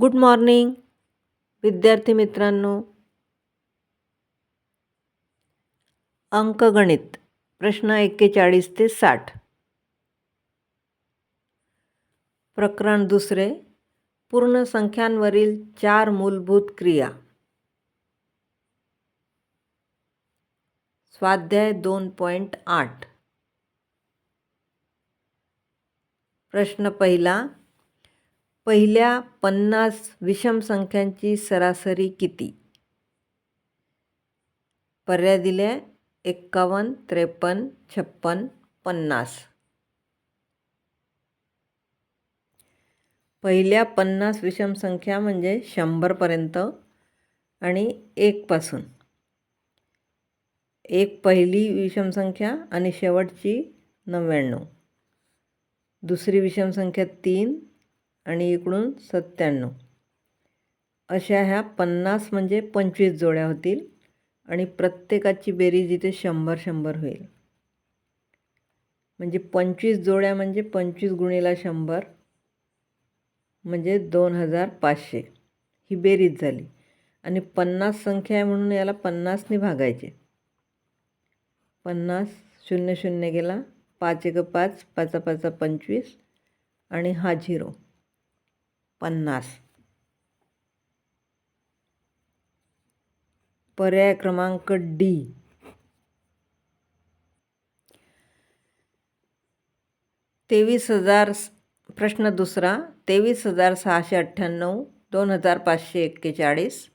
Good morning विद्यार्थी मित्रांनो. अंकगणित प्रश्न एक्केचाळीस ते साठ. प्रकरण दुसरे पूर्ण संख्यांवरील चार मूलभूत क्रिया. स्वाध्याय दोन पॉईंट आठ. प्रश्न पहिला पहिल्या पन्नास विषम संख्यांची सरासरी किती? पर्याय दिले एक्कावन्न त्रेपन्न छप्पन पन्नास. पहिल्या पन्नास विषम संख्या म्हणजे शंभरपर्यंत आणि एकपासून एक पहिली विषम संख्या आणि शेवटची नव्याण्णव. दुसरी विषम संख्या तीन आणि इकडून सत्त्याण्णव. अशा ह्या पन्नास म्हणजे पंचवीस जोड्या होतील आणि प्रत्येकाची बेरीज इथे शंभर शंभर होईल. म्हणजे पंचवीस जोड्या म्हणजे पंचवीस गुणीला शंभर म्हणजे दोन हजार पाचशे. ही बेरीज झाली. आणि पन्नास संख्या आहे म्हणून याला पन्नासने भागायचे. पन्नास शून्य शून्य गेला पाच एक पाच पाचा पाचा पंचवीस आणि हा झिरो. पन्नास. पर्याय क्रमांक डी. तेवीस हजार प्रश्न दुसरा. तेवीस हजार सहाशे अठ्ठ्याण्णव दोन हजार पाचशे एक्केचाळीस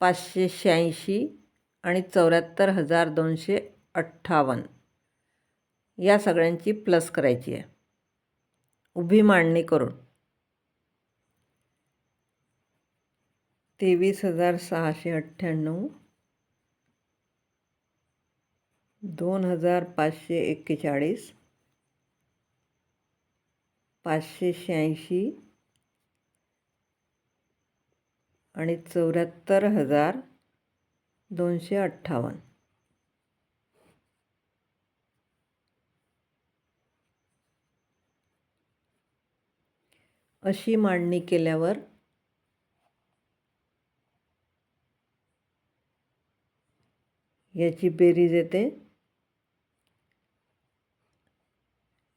पाचशे शहाऐंशी आणि चौऱ्याहत्तर हजार दोनशे अठ्ठावन्न. या सगळ्यांची प्लस करायची आहे. उभी मांडणी करून. तेवीस हजार सहाशे अठ्ठ्याण्णव दोन हजार पाचशे एक्केचाळीस पाचशे शहाऐंशी आणि चौऱ्याहत्तर हजार दोनशे अठ्ठावन्न. अशी मांडणी केल्यावर याची बेरीज येते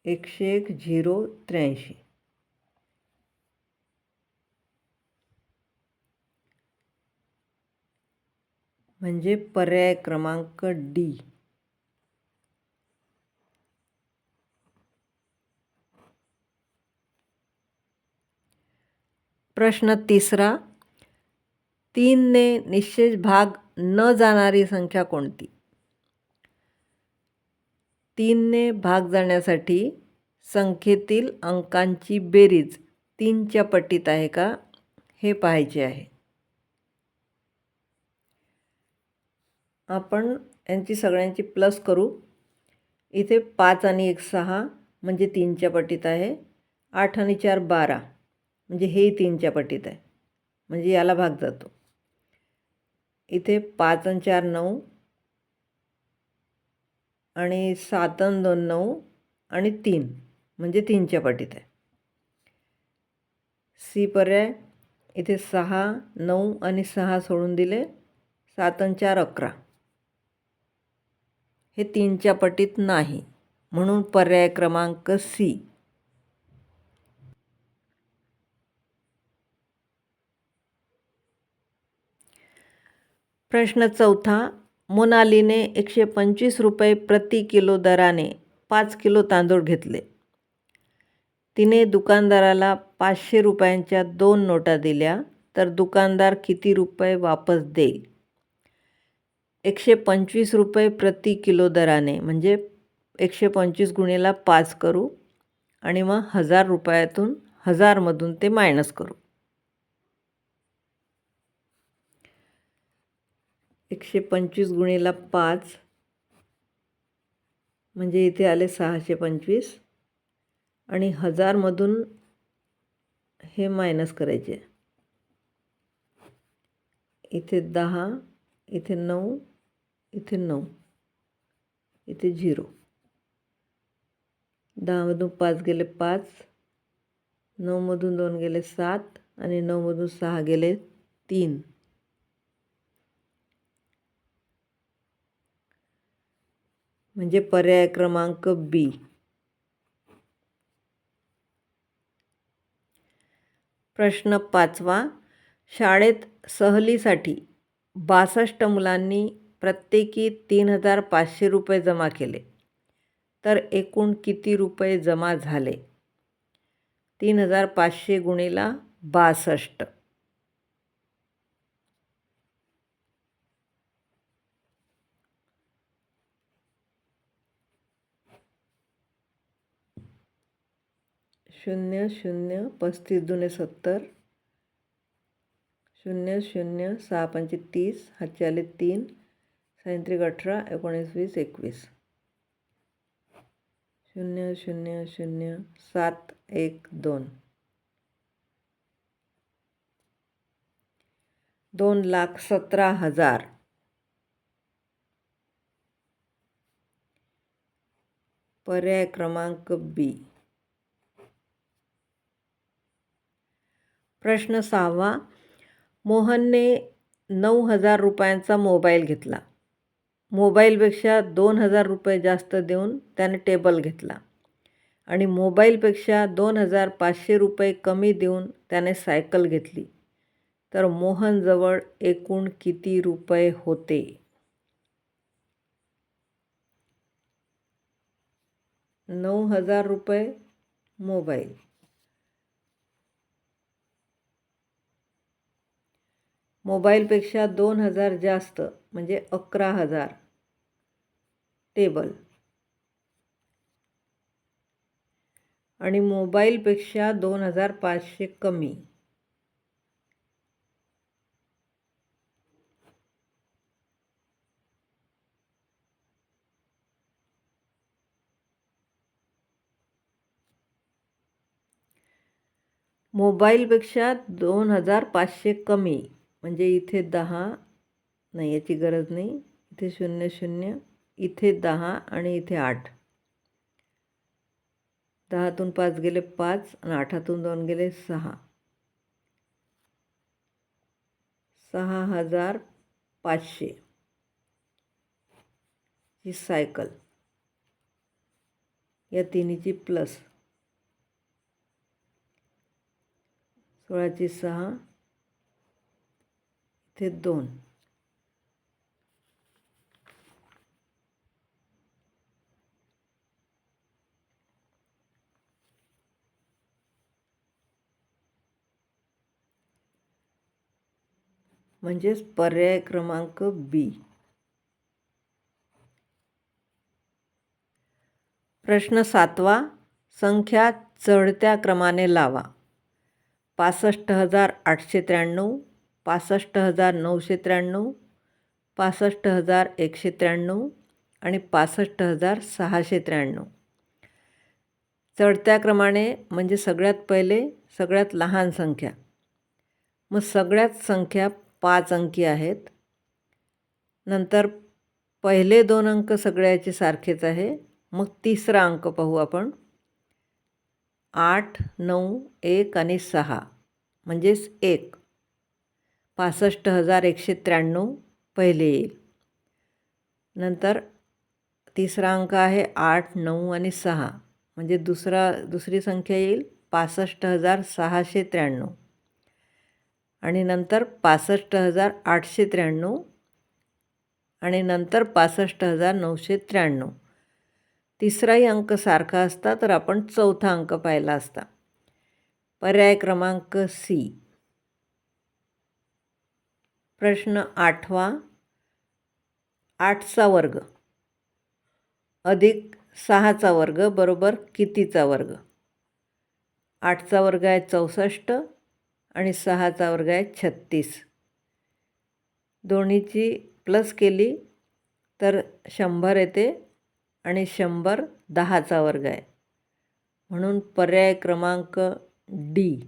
एकशे एक झिरो त्र्याऐंशी। म्हणजे पर्याय क्रमांक डी। प्रश्न तिसरा तीनने निश्चित भाग न जाणारी संख्या कोणती? तीनने भाग जाण्यासाठी संख्येतील अंकांची बेरीज तीनच्या पट्टीत आहे का? हे पाहायचे आहे. आपण यांची सगळ्यांची प्लस करू. इथे पाच आणि एक सहा म्हणजे तीनच्या पट्टीत आहे. आठ आणि चार बारा म्हणजे हेही तीनच्या पट्टीत आहे. म्हणजे याला भाग जातो. इथे पाच आणि चार नऊ आणि सात आणि दोन नऊ आणि तीन म्हणजे तीनच्या पटीत आहे. सी पर्याय इथे सहा नऊ आणि सहा सोडून दिले सात आणि चार अकरा. हे तीनच्या पटीत नाही म्हणून पर्याय क्रमांक सी. प्रश्न चौथा मोनालीने एकशे पंचवीस रुपये प्रति किलो दराने पाच किलो तांदूळ घेतले. तिने दुकानदाराला पाचशे रुपयांच्या दोन नोटा दिल्या तर दुकानदार किती रुपये वापस देईल? एकशे पंचवीस रुपये प्रति किलो दराने म्हणजे एकशे पंचवीस गुणेला पाच करू आणि मग हजार रुपयातून हजारमधून ते मायनस करू. एकशे पंचवीस गुणीला पाच. म्हणजे इथे आले सहाशे पंचवीस. आणि हजारमधून हे मायनस करायचे. इथे दहा इथे नऊ इथे नऊ इथे झिरो. दहामधून पाच गेले पाच नऊमधून दोन गेले सात आणि नऊमधून सहा गेले तीन. म्हणजे पर्याय क्रमांक बी. प्रश्न पाचवा. शाळेत सहलीसाठी बासष्ट मुलांनी प्रत्येकी तीन हजार पाचशे रुपये जमा केले. तर एकूण किती रुपये जमा झाले? तीन हजार पाचशे गुणीला बासष्ट. शून्य शून्य पस्तीस दुने सत्तर. शून्य शून्य सहा पंचे तीस हातचे आले तीन सायंत्रिक अठरा एकोणीस वीस एकवीस. शून्य शून्य शून्य सात एक दोन. दोन लाख सतरा हजार. पर्याय क्रमांक बी. प्रश्न सहावा. मोहनने नऊ हजार रुपयांचा मोबाईल घेतला. मोबाईलपेक्षा दोन हजार रुपये जास्त देऊन त्याने टेबल घेतला. आणि मोबाईलपेक्षा दोन हजार पाचशे रुपये कमी देऊन त्याने सायकल घेतली. तर मोहनजवळ एकूण किती रुपये होते? नऊ हजार रुपये मोबाईल. मोबाईलपेक्षा दोन हजार जास्त म्हणजे अकरा हजार. टेबल. आणि मोबाईलपेक्षा दोन हजार पाचशे कमी. मोबाईलपेक्षा दोन हजार पाचशे कमी. म्हणजे इथे दहा नाही याची गरज नाही. इथे शून्य शून्य इथे दहा आणि इथे आठ. दहातून पाच गेले पाच आणि आठातून दोन गेले सहा. सहा हजार पाचशे. ही सायकल. या तिन्हीची प्लस. सोळाची सहा ते दोन. म्हणजेच पर्याय क्रमांक बी. प्रश्न सातवा संख्या चढत्या क्रमाने लावा. पासष्ट हजार आठशे त्र्याण्णव पासष्ट हजार नऊशे त्र्याण्णव पासष्ट हजार एकशे त्र्याण्णव आणि पासष्ट हजार सहाशे त्र्याण्णव. चढत्या क्रमाने म्हणजे सगळ्यात पहिले सगळ्यात लहान संख्या. मग सगळ्यात संख्या पाच अंकी आहेत. नंतर पहिले दोन अंक सगळ्याचे सारखेच आहे. मग तिसरा अंक पाहू आपण. आठ नऊ एक आणि सहा. म्हणजेच एक. पासष्ट हजार एकशे त्र्याण्णव पहिले येईल. नंतर तिसरा अंक आहे आठ नऊ आणि सहा. म्हणजे दुसरा दुसरी संख्या येईल पासष्ट हजार सहाशे त्र्याण्णव. आणि नंतर पासष्ट हजार आठशे त्र्याण्णव आणि नंतर पासष्ट हजार नऊशे त्र्याण्णव. तिसराही अंक सारखा असता तर आपण चौथा अंक पाहिला असता. पर्याय क्रमांक सी. प्रश्न आठवा. आठचा वर्ग. अधिक सहाचा वर्ग बरोबर कितीचा वर्ग? आठचा वर्ग आहे चौसष्ट आणि सहाचा वर्ग आहे छत्तीस. दोन्हीची प्लस केली तर शंभर येते आणि शंभर दहाचा वर्ग आहे. म्हणून पर्याय क्रमांक डी.